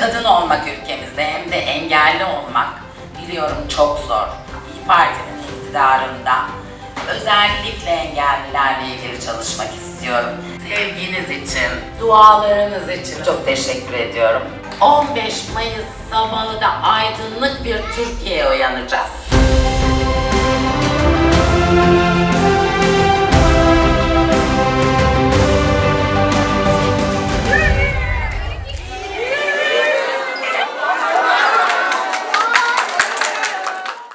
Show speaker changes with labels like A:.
A: kadın olmak ülkemizde hem de engelli olmak biliyorum çok zor. İyi Parti iktidarında özellikle engellilerle ilgili çalışmak istiyorum. Sevginiz için, dualarınız için çok teşekkür ediyorum. 15 Mayıs sabahı da aydınlık bir Türkiye'ye uyanacağız.